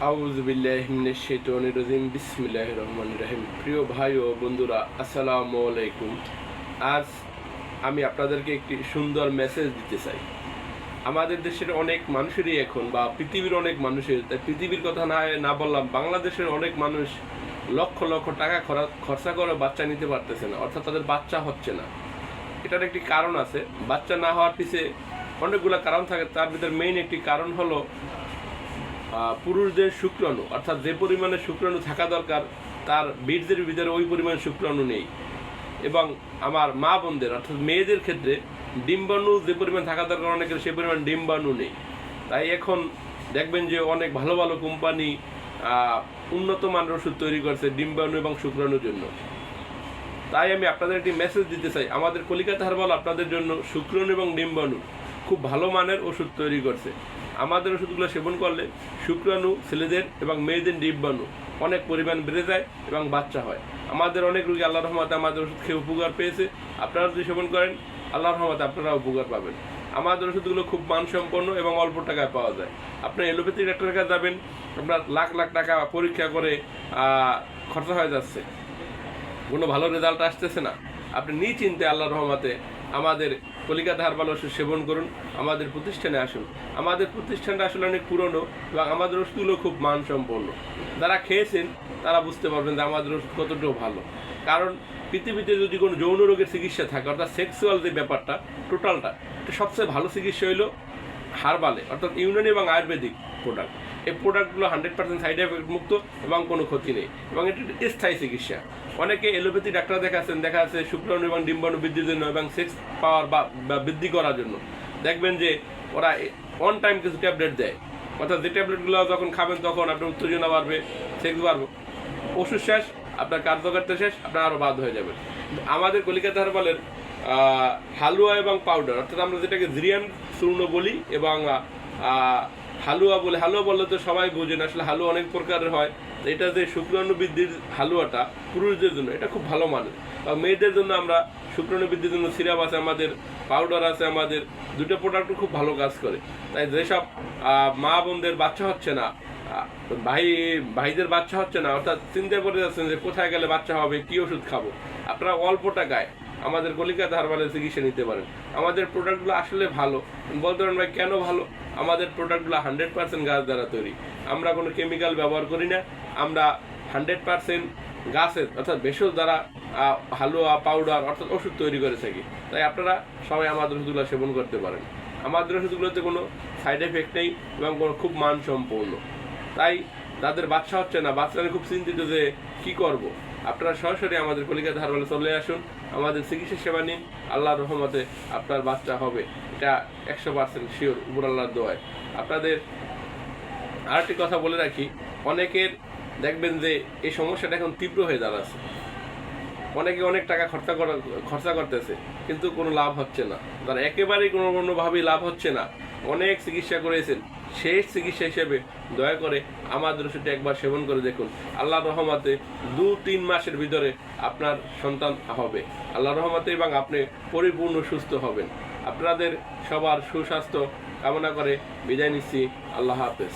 আউজবিল্লাহিমিনাশাইতানির বিসমিল্লাহির রহমানির রহিম। প্রিয় ভাই ও বন্ধুরা, আসসালামু আলাইকুম। আজ আমি আপনাদেরকে একটি সুন্দর মেসেজ দিতে চাই। আমাদের দেশের অনেক মানুষেরই এখন, বা পৃথিবীর অনেক মানুষের, তাই পৃথিবীর কথা না না বললাম, বাংলাদেশের অনেক মানুষ লক্ষ লক্ষ টাকা খরা- খরচা করে বাচ্চা নিতে পারতেছে না, অর্থাৎ তাদের বাচ্চা হচ্ছে না। এটার একটি কারণ আছে। বাচ্চা না হওয়ার পিছে অনেকগুলো কারণ থাকে, তার ভিতরে মেইন একটি কারণ হলো পুরুষদের শুক্রাণু, অর্থাৎ যে পরিমাণে শুক্রাণু থাকা দরকার, তার বীর্যের ভিতরে ওই পরিমাণ শুক্রাণু নেই। এবং আমার মা বোনদের, অর্থাৎ মেয়েদের ক্ষেত্রে ডিম্বাণু যে পরিমাণ থাকা দরকার অনেকের সে পরিমাণ ডিম্বাণু নেই। তাই এখন দেখবেন যে অনেক ভালো ভালো কোম্পানি উন্নত মানের ওষুধ তৈরি করছে ডিম্বাণু এবং শুক্রাণুর জন্য। তাই আমি আপনাদের একটি মেসেজ দিতে চাই। আমাদের কলিকাতা হারবাল আপনাদের জন্য শুক্রাণু এবং ডিম্বাণু খুব ভালো মানের ওষুধ তৈরি করছে। আমাদের ওষুধগুলো সেবন করলে শুক্রাণু, ছেলেদের এবং মেয়েদের ডিব্বাণু অনেক পরিমাণ বেড়ে যায় এবং বাচ্চা হয়। আমাদের অনেক রোগী আল্লাহ রহমতে আমাদের ওষুধ খেয়ে উপকার পেয়েছে। আপনারা যদি সেবন করেন আল্লাহ রহমতে আপনারা উপকার পাবেন। আমাদের ওষুধগুলো খুব মানসম্পন্ন এবং অল্প টাকায় পাওয়া যায়। আপনি এলোপ্যাথি ডাক্তারের কাছে যাবেন, আপনার লাখ লাখ টাকা পরীক্ষা করে খরচা হয়ে যাচ্ছে। কোনো ভালো রেজাল্ট আসতেছে না। আপনি নিশ্চিন্তে আল্লাহ রহমতে আমাদের কলিকাতা হারবাল ওষুধ সেবন করুন, আমাদের প্রতিষ্ঠানে আসুন। আমাদের প্রতিষ্ঠানটা আসলে অনেক পুরনো এবং আমাদের ওষুধগুলো খুব মানসম্পন্ন। যারা খেয়েছেন, তারা বুঝতে পারবেন যে আমাদের ওষুধ কতটুকু ভালো। কারণ পৃথিবীতে যদি কোনো যৌন রোগের চিকিৎসা থাকে, অর্থাৎ সেক্সুয়াল যে ব্যাপারটা টোটালটা সবচেয়ে ভালো চিকিৎসা হইল হারবালে, অর্থাৎ ইউনানি এবং আয়ুর্বেদিক প্রোডাক্ট এই প্রোডাক্টগুলো হান্ড্রেড পার্সেন্ট সাইড এফেক্ট মুক্ত এবং কোনো ক্ষতি নেই। এবং এটি স্থায়ী চিকিৎসা। অনেকে এলোপ্যাথি ডাক্তার দেখাচ্ছেন দেখা যাচ্ছে শুক্রাণু এবং ডিম্বাণু বৃদ্ধির জন্য এবং সেক্স পাওয়ার বা বৃদ্ধি করার জন্য। দেখবেন যে ওরা অন টাইম কিছু ট্যাবলেট দেয়। অর্থাৎ যে ট্যাবলেটগুলো যখন খাবেন তখন আপনার উত্তেজনা বাড়বে সেক্স বাড়বে। ওষুধ শেষ আপনার কার্যকারিতা শেষ আপনার আরও বাদ হয়ে যাবেন আমাদের কলিকাতা হারবালের আহ, হালুয়া এবং পাউডার অর্থাৎ আমরা যেটাকে জিরিয়ান চূর্ণ বলি এবং হালুয়া বলে, হালুয়া বললে তো সবাই বোঝেন আসলে হালুয়া অনেক প্রকারের হয়। এটা যে শুক্রাণু বৃদ্ধির হালুয়াটা পুরুষদের জন্য, এটা খুব ভালো মানের। আর মেয়েদের জন্য আমরা শুক্রাণু বৃদ্ধির জন্য সিরাপ আছে আমাদের, পাউডার আছে আমাদের, দুটো প্রোডাক্ট খুব ভালো কাজ করে। তাই যেসব মা বোনদের বাচ্চা হচ্ছে না ভাই, ভাইদের বাচ্চা হচ্ছে না, অর্থাৎ চিন্তা করে যাচ্ছেন যে কোথায় গেলে বাচ্চা হবে, কি ওষুধ খাব? আপনারা অল্প টাকায় আমাদের কলিকাতা হারবালের চিকিৎসা নিতে পারেন। আমাদের প্রোডাক্টগুলো আসলে ভালো। বলতে পারেন ভাই, কেন ভালো? আমাদের প্রোডাক্টগুলো হান্ড্রেড পার্সেন্ট গাছ দ্বারা তৈরি। আমরা কোনো কেমিক্যাল ব্যবহার করি না। আমরা হান্ড্রেড পার্সেন্ট গাছের অর্থাৎ ভেষজ দ্বারা হালুয়া, পাউডার অর্থাৎ ওষুধ তৈরি করে থাকি। তাই আপনারা সবাই আমাদের ওষুধগুলো সেবন করতে পারেন। আমাদের ওষুধগুলোতে কোনো সাইড এফেক্ট নেই এবং কোনো খুব মানসম্পন্ন। তাই যাদের বাচ্চা হচ্ছে না, বাচ্চারা খুব চিন্তিত যে কি করব। আপনারা সরাসরি আমাদের কলিকাতা হারবালে চলে আসুন, আমাদের চিকিৎসা সেবা নিন, আল্লাহর রহমতে আপনার বাচ্চা হবে। এটা একশো পার্সেন্ট শিওর উপর আল্লাহর দোয়ায়। আপনাদের আরেকটি কথা বলে রাখি, অনেকের দেখবেন যে এই সমস্যাটা এখন তীব্র হয়ে দাঁড়াচ্ছে। অনেকে অনেক টাকা খরচা করা খরচা করতেছে, কিন্তু কোনো লাভ হচ্ছে না। তার একেবারেই কোনো কোনোভাবেই লাভ হচ্ছে না। অনেক চিকিৎসা করেছেন। শেষ চিকিৎসা হিসেবে দয়া করে আমাদের ওষুধটি একবার সেবন করে দেখুন। আল্লাহ রহমাতে দু তিন মাসের ভিতরে আপনার সন্তান হবে। আল্লাহ রহমাতে এবং আপনি পরিপূর্ণ সুস্থ হবেন। আপনাদের সবার সুস্বাস্থ্য কামনা করে বিদায় নিচ্ছি। আল্লাহ হাফেজ।